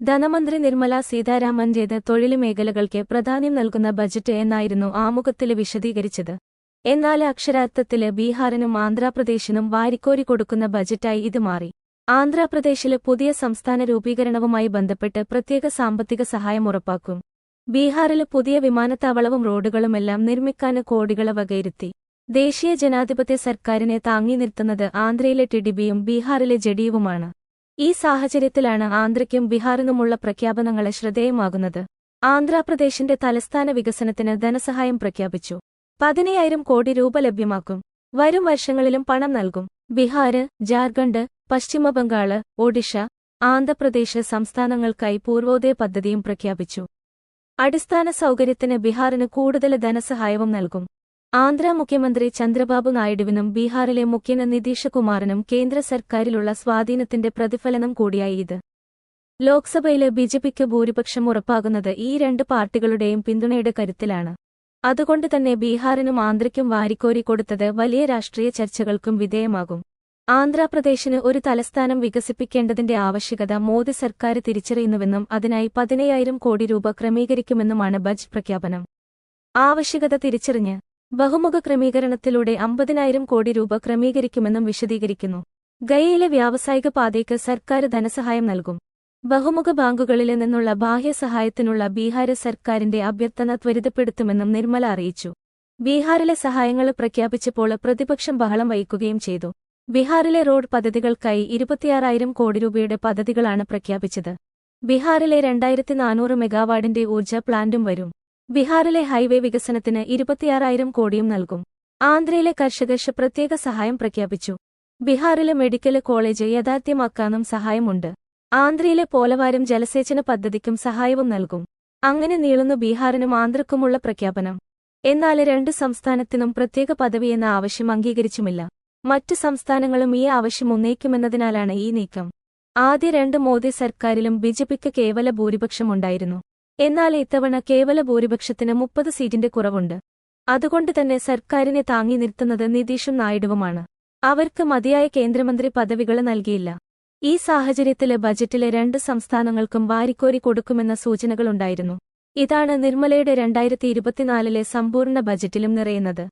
ധനമന്ത്രി നിർമ്മല സീതാരാമന്റേത് തൊഴിൽ മേഖലകൾക്ക് പ്രാധാന്യം നൽകുന്ന ബജറ്റ് എന്നായിരുന്നു ആമുഖത്തിൽ വിശദീകരിച്ചത്. എന്നാൽ അക്ഷരാർത്ഥത്തിൽ ബീഹാറിനും ആന്ധ്രാപ്രദേശിനും വാരിക്കോരി കൊടുക്കുന്ന ബജറ്റായി ഇത് മാറി. ആന്ധ്രാപ്രദേശിൽ പുതിയ സംസ്ഥാന രൂപീകരണവുമായി ബന്ധപ്പെട്ട് പ്രത്യേക സാമ്പത്തിക സഹായം ഉറപ്പാക്കും. ബീഹാറിൽ പുതിയ വിമാനത്താവളവും റോഡുകളുമെല്ലാം നിർമ്മിക്കാന് കോടികളെ വകയിരുത്തി. ദേശീയ ജനാധിപത്യ സർക്കാരിനെ താങ്ങി നിർത്തുന്നത് ആന്ധ്രയിലെ ടിഡിബിയും ബീഹാറിലെ ജഡിയുവുമാണ് ഈ സാഹചര്യത്തിലാണ് ആന്ധ്രയ്ക്കും ബീഹാറിനുമുള്ള പ്രഖ്യാപനങ്ങളെ ശ്രദ്ധേയമാകുന്നത്. ആന്ധ്രാപ്രദേശിന്റെ തലസ്ഥാന വികസനത്തിന് ധനസഹായം പ്രഖ്യാപിച്ചു. പതിനയ്യായിരം കോടി രൂപ ലഭ്യമാക്കും. വരും വർഷങ്ങളിലും പണം നൽകും. ബീഹാര് ജാർഖണ്ഡ് പശ്ചിമബംഗാൾ ഒഡീഷ ആന്ധ്രാപ്രദേശ് സംസ്ഥാനങ്ങൾക്കായി പൂർവോദയ പദ്ധതിയും പ്രഖ്യാപിച്ചു. അടിസ്ഥാന സൗകര്യത്തിന് ബീഹാറിന് കൂടുതൽ ധനസഹായവും നൽകും. ആന്ധ്ര മുഖ്യമന്ത്രി ചന്ദ്രബാബു നായിഡുവിനും ബീഹാറിലെ മുഖ്യന് നിതീഷ് കുമാറിനും കേന്ദ്ര സർക്കാരിലുള്ള സ്വാധീനത്തിന്റെ പ്രതിഫലനം കൂടിയായി ഇത്. ലോക്സഭയിലെ ബിജെപിക്ക് ഭൂരിപക്ഷം ഉറപ്പാകുന്നത് ഈ രണ്ട് പാർട്ടികളുടെയും പിന്തുണയുടെ കരുത്തിലാണ്. അതുകൊണ്ട് തന്നെ ബീഹാറിനും ആന്ധ്രയ്ക്കും വാരിക്കോരി കൊടുത്തത് വലിയ രാഷ്ട്രീയ ചർച്ചകൾക്കും വിധേയമാകും. ആന്ധ്രാപ്രദേശിന് ഒരു തലസ്ഥാനം വികസിപ്പിക്കേണ്ടതിന്റെ ആവശ്യകത മോദി സർക്കാർ തിരിച്ചറിയുന്നുവെന്നും അതിനായി പതിനയ്യായിരം കോടി രൂപ ക്രമീകരിക്കുമെന്നുമാണ് ബജറ്റ് പ്രഖ്യാപനം. ആവശ്യകത തിരിച്ചറിഞ്ഞ് ബഹുമുഖ ക്രമീകരണത്തിലൂടെ അമ്പതിനായിരം കോടി രൂപ ക്രമീകരിക്കുമെന്നും വിശദീകരിക്കുന്നു. ഗയയിലെ വ്യാവസായിക പാതയ്ക്ക് സർക്കാർ ധനസഹായം നൽകും. ബഹുമുഖ ബാങ്കുകളിൽ നിന്നുള്ള ബാഹ്യസഹായത്തിനുള്ള ബീഹാർ സർക്കാരിന്റെ അഭ്യർത്ഥന ത്വരിതപ്പെടുത്തുമെന്നും നിർമ്മല അറിയിച്ചു. ബീഹാറിലെ സഹായങ്ങൾ പ്രഖ്യാപിച്ചപ്പോൾ പ്രതിപക്ഷം ബഹളം വഹിക്കുകയും ചെയ്തു. ബീഹാറിലെ റോഡ് പദ്ധതികൾക്കായി ഇരുപത്തിയാറായിരം കോടി രൂപയുടെ പദ്ധതികളാണ് പ്രഖ്യാപിച്ചത്. ബീഹാറിലെ രണ്ടായിരത്തി നാനൂറ് മെഗാവാട്ടിന്റെ ഊർജ പ്ലാന്റും വരും. ബീഹാറിലെ ഹൈവേ വികസനത്തിന് ഇരുപത്തിയാറായിരം കോടിയും നൽകും. ആന്ധ്രയിലെ കർഷകർക്ക് പ്രത്യേക സഹായം പ്രഖ്യാപിച്ചു. ബീഹാറിലെ മെഡിക്കൽ കോളേജ് യാഥാർത്ഥ്യമാക്കാനും സഹായമുണ്ട്. ആന്ധ്രയിലെ പോലവാരം ജലസേചന പദ്ധതിക്കും സഹായവും നൽകും. അങ്ങനെ നീളുന്നു ബീഹാറിനും ആന്ധ്രക്കുമുള്ള പ്രഖ്യാപനം. എന്നാൽ രണ്ട് സംസ്ഥാനത്തിനും പ്രത്യേക പദവിയെന്ന ആവശ്യം അംഗീകരിച്ചുമില്ല. മറ്റു സംസ്ഥാനങ്ങളും ഈ ആവശ്യം ഉന്നയിക്കുമെന്നതിനാലാണ് ഈ നീക്കം. ആദ്യ രണ്ട് മോദി സർക്കാരിലും ബിജെപിക്ക് കേവല ഭൂരിപക്ഷമുണ്ടായിരുന്നു. എന്നാൽ ഇത്തവണ കേവല ഭൂരിപക്ഷത്തിന് മുപ്പത് സീറ്റിന്റെ കുറവുണ്ട്. അതുകൊണ്ട് തന്നെ സർക്കാരിനെ താങ്ങി നിർത്തുന്നത് നിതീഷും നായിഡുവുമാണ്. അവർക്ക് മതിയായ കേന്ദ്രമന്ത്രി പദവികൾ നൽകിയില്ല. ഈ സാഹചര്യത്തിലെ ബജറ്റിലെ രണ്ട് സംസ്ഥാനങ്ങൾക്കും വാരിക്കോരി കൊടുക്കുമെന്ന സൂചനകളുണ്ടായിരുന്നു. ഇതാണ് നിർമ്മലയുടെ രണ്ടായിരത്തി ഇരുപത്തിനാലിലെ സമ്പൂർണ ബജറ്റിലും നിറയുന്നത്.